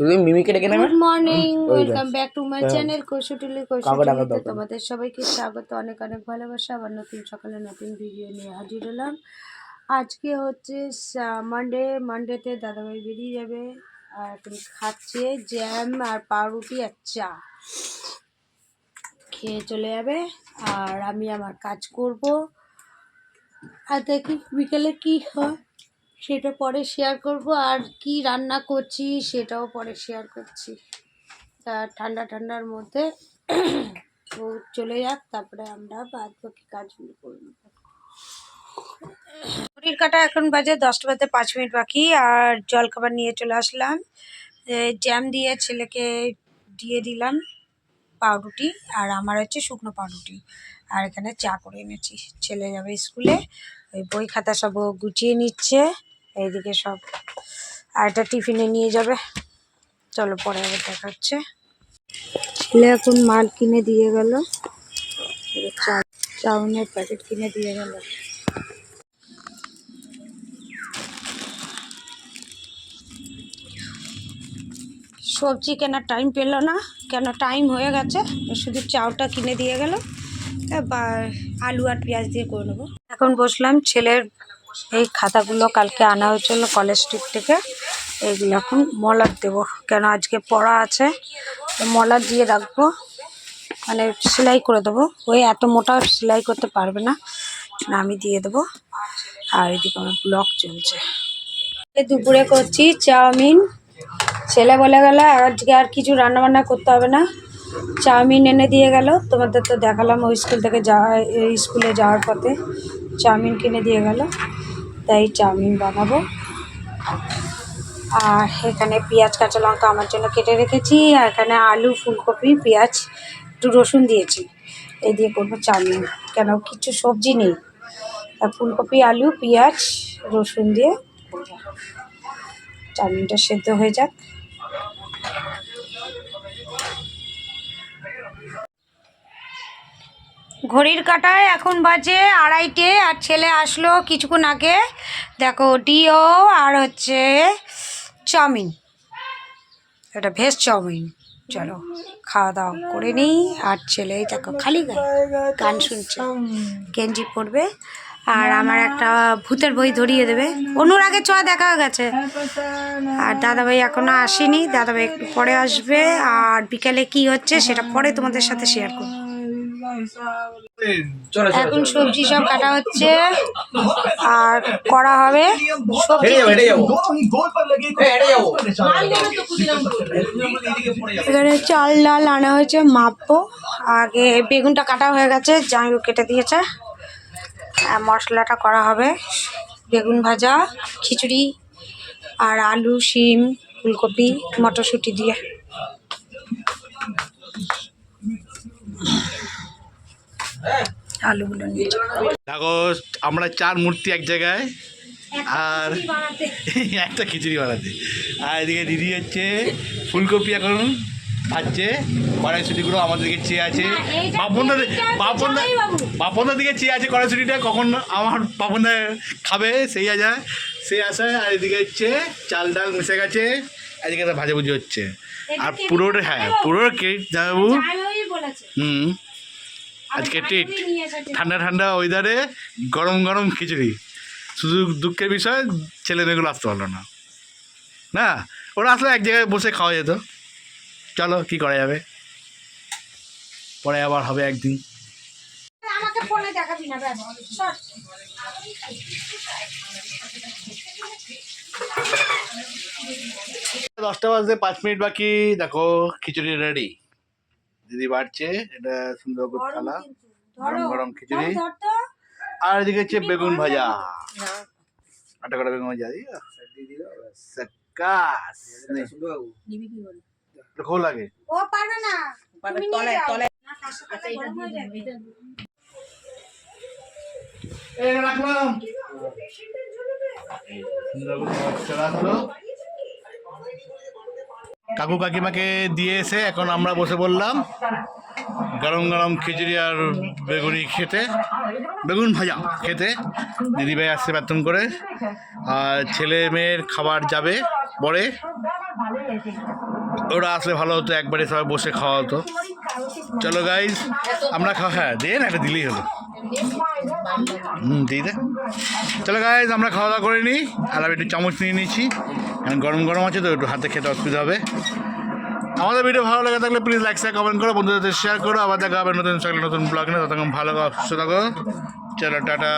শুধু মিমিকে ডেকে নেবে? Good morning welcome back to my. Channel Koushtuli কৌশটুলিতে। তোমাদের সবাইকে স্বাগত অনেক অনেক ভালোবাসা আবার নতুন সকালে নতুন ভিডিও নিয়ে হাজির হলাম। আজকে হচ্ছে মানডে মানডেতে দাদাভাই বেরিয়ে যাবে আর এখন খাচ্ছে জ্যাম আর পাউরুটি আর চা। খেয়ে চলে যাবে আর আমি আমার কাজ করব। আর দেখি বিকেলে কি হয়। সেটা পরে শেয়ার করব। আর কি রান্না করছি সেটাও পরে শেয়ার করছি। তা ঠান্ডা ঠান্ডার মধ্যে ও চলে যাক, তারপরে আমরা বাদ বাকি কাজগুলো করে নেব। ঘড়ির কাটা এখন বাজে দশটা বাজে পাঁচ মিনিট বাকি, আর জল খাবার নিয়ে চলে আসলাম। জ্যাম দিয়ে ছেলেকে দিয়ে দিলাম পাউরুটি, আর আমার হচ্ছে শুকনো পাউরুটি। আর এখানে চা করে এনেছি। ছেলে যাবে স্কুলে, ওই বই খাতা সব গুছিয়ে নিচ্ছে। এইদিকে সব। আর এটা টিফিনে নিয়ে যাবে। চলো পরে আবার দেখা হচ্ছে ছেলে এখন মাল কিনে দিয়ে গেল। চাউনের প্যাকেট কিনে দিয়ে গেল। সবজি কেনার টাইম পেল না। কেন টাইম হয়ে গেছে। শুধু চাউটা কিনে দিয়ে গেল। বা আলু আর পেঁয়াজ দিয়ে করে নেব। এখন বসলাম ছেলের এই খাতাগুলো কালকে আনা হয়েছিল কলেজ স্ট্রিট থেকে। এইগুলো এখন মলার দেবো, কেন আজকে পড়া আছে। মলার দিয়ে রাখব মানে সেলাই করে দেবো। ওই এত মোটা সেলাই করতে পারবে না আমি দিয়ে দেবো। আর এদিকে আমার ব্লক চলছে। দুপুরে করছি চাউমিন। ছেলে বলে গেল, আজকে আর কিছু রান্না বান্না করতে হবে না। চাউমিন এনে দিয়ে গেল। তোমাদের তো দেখালাম ওই স্কুল থেকে যাওয়া স্কুলে যাওয়ার পথে চাউমিন কিনে দিয়ে গেল। তাই চাউমিন বানাবো। আর এখানে পেঁয়াজ, কাঁচা লঙ্কা আমার জন্য কেটে রেখেছি। আর এখানে আলু, ফুলকপি, পেঁয়াজ, একটু রসুন দিয়েছি। এই দিয়ে করব চাউমিন। কেন, কিছু সবজি নেই। ফুলকপি, আলু, পেঁয়াজ, রসুন দিয়ে চাউমিনটা সেদ্ধ হয়ে যাক। ঘড়ির কাটায় এখন বাজে আড়াইটে আর ছেলে আসলো কিছুক্ষণ আগে। দেখো, ডিও আর হচ্ছে চাউমিন। এটা ভেজ চাউমিন। চলো খাওয়া দাওয়া করে নিই। আর ছেলে দেখো, খালি গান শুনছে। গেঞ্জি পরবে। আর আমার একটা ভূতের বই ধরিয়ে দেবে। অনুর আগে ছোঁয়া দেখা গেছে। আর দাদাভাই এখনও আসেনি। দাদাভাই একটু পরে আসবে। আর বিকালে কি হচ্ছে সেটা পরে তোমাদের সাথে শেয়ার করব। এখন সবজি সব কাটা হচ্ছে আর করা হবে এখানে চাল ডাল আনা হয়েছে মাপবো। আগে বেগুনটা কাটা হয়ে গেছে জামাইবু কেটে দিয়েছে। আর মশলাটা করা হবে বেগুন ভাজা খিচুড়ি আর আলু শিম ফুলকপি মটরশুঁটি দিয়ে। আলুগুলো নিয়ে দেখো আমরা চার মূর্তি এক জায়গায় আর একটা খিচুড়ি বানাতে। আর এদিকে দিদি হচ্ছে ফুলকপি এখন ভাজছে কড়াইশুটিগুলো আমাদেরকে চেয়ে আছে। পাপনদা পাপনদা পাপনদার দিকে চেয়ে আছে কড়াইশুটিটা কখন আমার পাপনদা খাবে সেই আছে সে আশায় আর এদিকে হচ্ছে চাল ডাল মিশে গেছে এদিকে ভাজাভুজি হচ্ছে। আর পুরোটা হ্যাঁ পুরোটা কেক যাব হুম। আজকে টিট ঠান্ডা ঠান্ডা ওয়েদারে গরম গরম খিচুড়ি। শুধু দুঃখের বিষয় ছেলে মেয়েগুলো আসতে পারল না। না ওরা আসলে এক জায়গায় বসে খাওয়া যেত। চলো কি করা যাবে? পরে আবার হবে একদিন। দশটা বাজতে পাঁচ মিনিট বাকি। দেখো খিচুড়ি রেডি দিদি বাড়ছে এটা সুন্দর করে থালা গরম গরম খিচুড়ি। আর এদিকে হচ্ছে বেগুন ভাজা। আটা কটা বেগুন ভাজা খোল লাগে। ও পারবে না। হয়ে যাবে। এই রাখলাম। সুন্দর করে চলে আসলো। কাকু কাকিমাকে দিয়ে এসে এখন আমরা বসে বললাম গরম গরম খিচুড়ি আর বেগুনি খেতে। বেগুন ভাজা খেতে। দিদিভাই আসছে বাথরুম করে। আর ছেলে মেয়ের খাবার যাবে পরে। ওরা আসলে ভালো হতো, একবারে সবাই বসে খাওয়া হতো। চলো গাইজ আমরা খাওয়া হ্যাঁ দে না একটা দিলেই হলো। হুম, দিয়ে দে। চলো গাইজ আমরা খাওয়া দাওয়া করে নিই। আর আমি একটু চামচ নিয়ে নিয়েছি। এখন গরম গরম আছে তো, একটু হাতে খেতে অসুবিধা হবে। আমাদের ভিডিও ভালো লাগে থাকলে প্লিজ লাইক শেয়ার কমেন্ট করো। বন্ধুদের শেয়ার করো। আবার দেখা হবে নতুন নতুন ব্লগ নিয়ে। ততক্ষণ ভালো থাকো। চলো, টাটা।